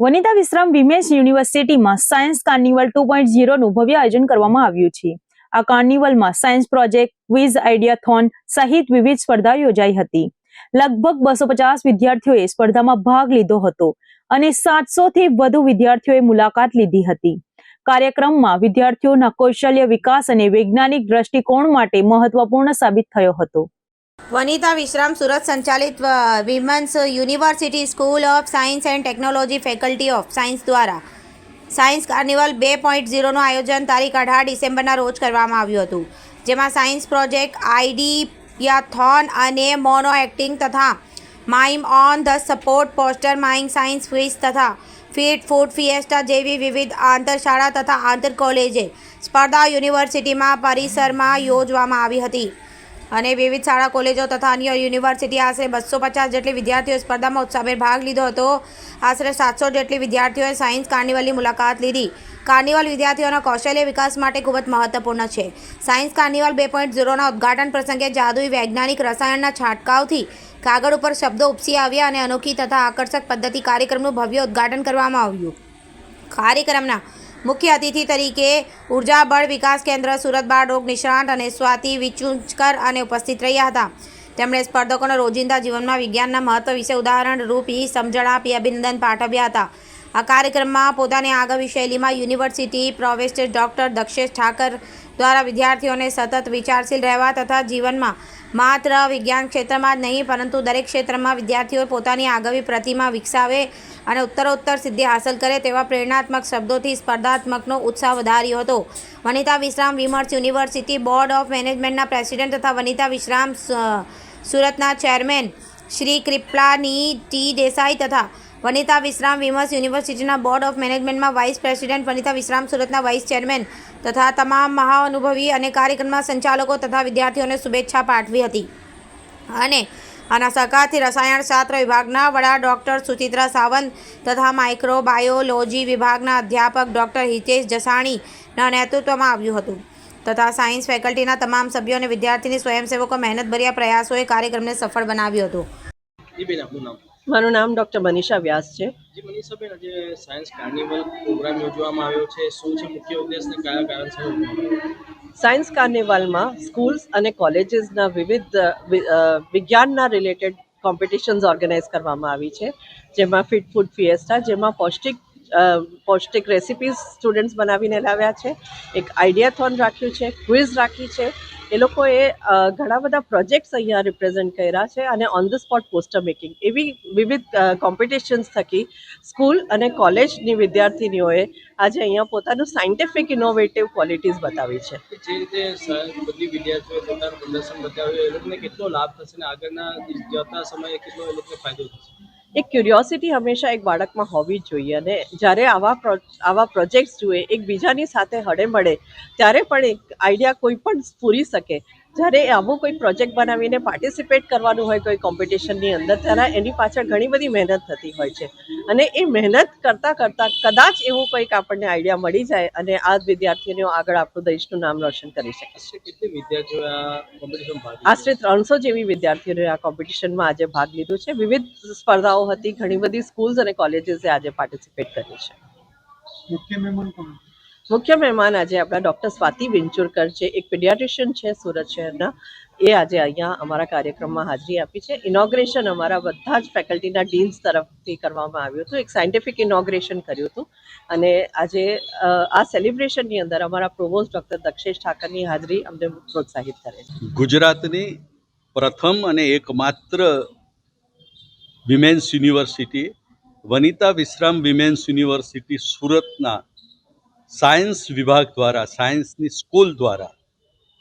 Vanita Vishram women's યુનિવર્સિટીમાં science carnival two point ઝીરોનું ભવ્ય આયોજન કરવામાં આવ્યું છે. આ કાર્નિવલમાં સાયન્સ પ્રોજેક્ટ, ક્વિઝ આઈડિયાથોન સહિત વિવિધ સ્પર્ધા યોજાઈ હતી. લગભગ બસો પચાસ વિદ્યાર્થીઓએ સ્પર્ધામાં ભાગ લીધો હતો અને સાતસો થી વધુ વિદ્યાર્થીઓએ મુલાકાત લીધી હતી. કાર્યક્રમમાં વિદ્યાર્થીઓના કૌશલ્ય વિકાસ અને વૈજ્ઞાનિક દ્રષ્ટિકોણ માટે મહત્વપૂર્ણ સાબિત થયો હતો. વનિતા વિશ્રામ સુરત સંચાલિત women's university school of science and technology faculty of science દ્વારા સાયન્સ કાર્નિવલ બે પોઈન્ટ ઝીરોનું આયોજન તારીખ અઢાર ડિસેમ્બરના રોજ કરવામાં આવ્યું હતું. જેમાં સાયન્સ પ્રોજેક્ટ આઈડિયાથોન અને મોનો એક્ટિંગ તથા mime on the support poster making science quiz તથા ફીટ ફૂડ ફિએસ્ટા જેવી વિવિધ આંતરશાળા તથા આંતર કોલેજે સ્પર્ધા યુનિવર્સિટીમાં પરિસરમાં યોજવામાં આવી હતી. અને વિવિધ શાળા, કોલેજો તથા અન્ય યુનિવર્સિટી આશરે બસો પચાસ જેટલી વિદ્યાર્થીઓ સ્પર્ધામાં ઉત્સાહભેર ભાગ લીધો હતો. આશરે સાતસો જેટલી વિદ્યાર્થીઓએ સાયન્સ કાર્નિવલની મુલાકાત લીધી. કાર્નિવલ વિદ્યાર્થીઓના કૌશલ્ય વિકાસ માટે ખૂબ જ મહત્વપૂર્ણ છે. સાયન્સ કાર્નિવલ બે પોઈન્ટ ઝીરોના ઉદ્ઘાટન પ્રસંગે જાદુઈ વૈજ્ઞાનિક રસાયણના છાંટકાવથી કાગળ ઉપર શબ્દો ઉપસી આવ્યા અને અનોખી તથા આકર્ષક પદ્ધતિ કાર્યક્રમનું ભવ્ય ઉદઘાટન કરવામાં આવ્યું. કાર્યક્રમના મુખ્ય અતિથિ તરીકે ઊર્જા બળ વિકાસ કેન્દ્ર સુરત બાળ રોગ નિષ્ણાંત અને સ્વાતિ વિચુંચકર અને ઉપસ્થિત રહ્યા હતા. તેમણે સ્પર્ધકોના રોજિંદા જીવનમાં વિજ્ઞાનના મહત્વ વિશે ઉદાહરણ રૂપી સમજણ આપી અભિનંદન પાઠવ્યા હતા. આ કાર્યક્રમમાં પોતાની આગવી શૈલીમાં university professor doctor Dakshesh Thakar દ્વારા વિદ્યાર્થીઓને સતત વિચારશીલ રહેવા તથા જીવનમાં માત્ર વિજ્ઞાન ક્ષેત્રમાં જ નહીં, પરંતુ દરેક ક્ષેત્રમાં વિદ્યાર્થીઓ પોતાની આગવી પ્રતિમા વિકસાવે અને ઉત્તરોત્તર સિદ્ધિ હાંસલ કરે તેવા પ્રેરણાત્મક શબ્દોથી સ્પર્ધાત્મકનો ઉત્સાહ વધાર્યો હતો. Vanita Vishram women's university board of મેનેજમેન્ટના પ્રેસિડેન્ટ તથા વનિતા વિશ્રામ સુરતના ચેરમેન શ્રી કૃપલાની ટી દેસાઈ તથા વનિતા વિશ્રામ વિમર્સ યુનિવર્સિટીના બોર્ડ ઓફ મેનેજમેન્ટમાં વાઇસ પ્રેસિડેન્ટ વનિતા વિશ્રામ સુરતના વાઇસ ચેરમેન તથા તમામ મહાઅનુભવી અને કાર્યક્રમના સંચાલકો તથા વિદ્યાર્થીઓને શુભેચ્છા પાઠવી હતી. અને આના સહકારથી રસાયણ શાસ્ત્ર વિભાગના વડા ડૉક્ટર સુચિત્રા સાવંત તથા માઇક્રોબાયોલોજી વિભાગના અધ્યાપક ડૉક્ટર હિતેશ જસાણીના નેતૃત્વમાં આવ્યું હતું. તથા સાયન્સ ફેકલ્ટીના તમામ સભ્યો અને વિદ્યાર્થીની સ્વયંસેવકો મહેનતભર્યા પ્રયાસોએ કાર્યક્રમને સફળ બનાવ્યો હતો. મારું નામ ડૉક્ટર મનીષા વ્યાસ છે. જી મનીષાબેન આજે સાયન્સ કાર્નિવલ પ્રોગ્રામ યોજવામાં આવ્યો છે. શું છે મુખ્ય ઉદ્દેશ ને કયા કારણસર? સાયન્સ કાર્નિવલમાં સ્કૂલ્સ અને કોલેજીસના વિવિધ વિજ્ઞાનના રિલેટેડ કોમ્પિટિશન્સ ઓર્ગેનાઇઝ કરવામાં આવી છે. જેમાં ફિટ ફૂડ ફિએસ્ટા જેમાં પૌષ્ટિક પૌષ્ટિક રેસિપીઝ સ્ટુડન્ટ્સ બનાવીને લાવ્યા છે. એક આઈડિયાથોન રાખ્યું છે ક્વિઝ રાખી છે. એ લોકોએ ઘણા બધા પ્રોજેક્ટ્સ અહીંયા રિપ્રેઝેન્ટ કર્યા છે અને on the spot poster making એવી વિવિધ કોમ્પિટિશન્સ થકી સ્કૂલ અને કોલેજની વિદ્યાર્થીનીઓએ આજે અહીંયા પોતાનું સાયન્ટિફિક ઇનોવેટિવ ક્વોલિટીઝ બતાવી છે. જે રીતે બધી વિદ્યાર્થીઓએ પોતાનું પ્રદર્શન બતાવ્યું, એ લોકોને કેટલો લાભ થશે અને આગળના જતા સમયે કેટલો એ લોકોને ફાયદો થશે? એક ક્યુરિયોસિટી હંમેશા એક બાળકમાં હોવી જ જોઈએ અને જ્યારે આવા આવા પ્રોજેક્ટ્સ જુએ, એકબીજાની સાથે હળે મળે, ત્યારે પણ એક આઈડિયા કોઈ પણ પૂરી શકે. જ્યારે આવો કોઈ પ્રોજેક્ટ બનાવીને પાર્ટિસિપેટ કરવાનું હોય કોઈ કોમ્પિટિશનની અંદર ત્યારે એની પાછળ ઘણી બધી મહેનત થતી હોય છે. અને એ મહેનત કરતાં કરતાં કદાચ એવું કંઈક આપણને આઈડિયા મળી જાય અને આ જ વિદ્યાર્થીઓને આગળ આપણું દેશનું નામ રોશન કરી શકે. આશરે કેટલી વિદ્યાર્થીઓએ આ કોમ્પિટિશન ભાગ લીધો? આશરે ત્રણસો જેવી વિદ્યાર્થીઓએ આ કોમ્પિટિશનમાં આજે ભાગ લીધો છે. વિવિધ સ્પર્ધાઓ હતી ઘણી બધી સ્કૂલ્સ અને કોલેજીસે આજે પાર્ટિસિપેટ કર્યું છે. મુખ્ય મહેમાન કોણ મુખ્ય મહેમાન આજે આપણા ડૉક્ટર સ્વાતિ વિંચુરકર છે. એક પીડિયાટ્રિશિયન છે, સુરત શહેરના. એ આજે અહીંયા અમારા કાર્યક્રમમાં હાજરી આપી છે. ઇનોગ્રેશન અમારા બધા જ ફેકલ્ટીના ડીન્સ તરફથી કરવામાં આવ્યું હતું. એક સાયન્ટિફિક ઇનોગ્રેશન કર્યું હતું. અને આજે આ સેલિબ્રેશનની અંદર અમારા પ્રોવોસ્ટ ડૉક્ટર દક્ષેશ ઠાકરની હાજરી અમને પ્રોત્સાહિત કરે છે. ગુજરાતની પ્રથમ અને એકમાત્ર women's university Vanita Vishram women's university સુરતના સાયન્સ વિભાગ દ્વારા, સાયન્સની સ્કૂલ દ્વારા,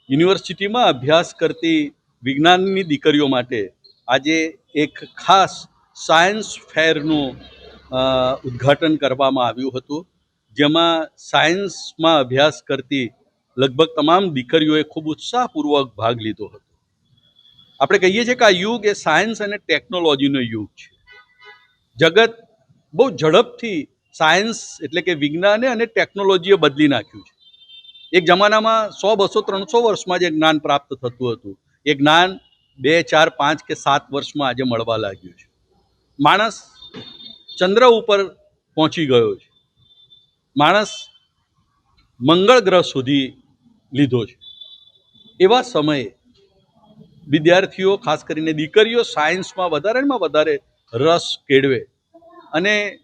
યુનિવર્સિટીમાં અભ્યાસ કરતી વિજ્ઞાનની દીકરીઓ માટે આજે એક ખાસ સાયન્સ ફેરનું ઉદ્ઘાટન કરવામાં આવ્યું હતું. જેમાં સાયન્સમાં અભ્યાસ કરતી લગભગ તમામ દીકરીઓએ ખૂબ ઉત્સાહપૂર્વક ભાગ લીધો હતો. આપણે કહીએ છીએ કે આ યુગ એ સાયન્સ અને ટેકનોલોજીનો યુગ છે. જગત બહુ ઝડપથી સાયન્સ એટલે કે વિજ્ઞાને અને ટેકનોલોજીએ બદલી નાખ્યું છે. એક જમાનામાં સો, બસો, ત્રણસો વર્ષમાં જે જ્ઞાન પ્રાપ્ત થતું હતું. એ જ્ઞાન બે, ચાર, પાંચ કે સાત વર્ષમાં આજે મળવા લાગ્યું છે. માણસ ચંદ્ર ઉપર પહોંચી ગયો છે. માણસ મંગળ ગ્રહ સુધી લીધો છે. એવા સમયે વિદ્યાર્થીઓ, ખાસ કરીને દીકરીઓ સાયન્સમાં વધારેમાં વધારે રસ કેળવે અને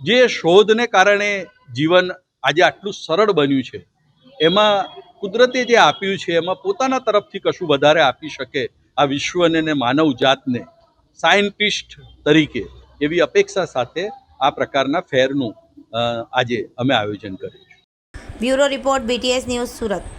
જે શોધને કારણે જીવન આજે આટલું સરળ બન્યું છે, એમાં કુદરતે જે આપ્યું છે, એમાં પોતાના તરફથી કશું વધારે આપી શકે આ વિશ્વને ને માનવ જાતને સાયન્ટિસ્ટ તરીકે એવી અપેક્ષા સાથે આ પ્રકારના ફેરનું આજે અમે આયોજન કર્યું bureau report BTS news Surat.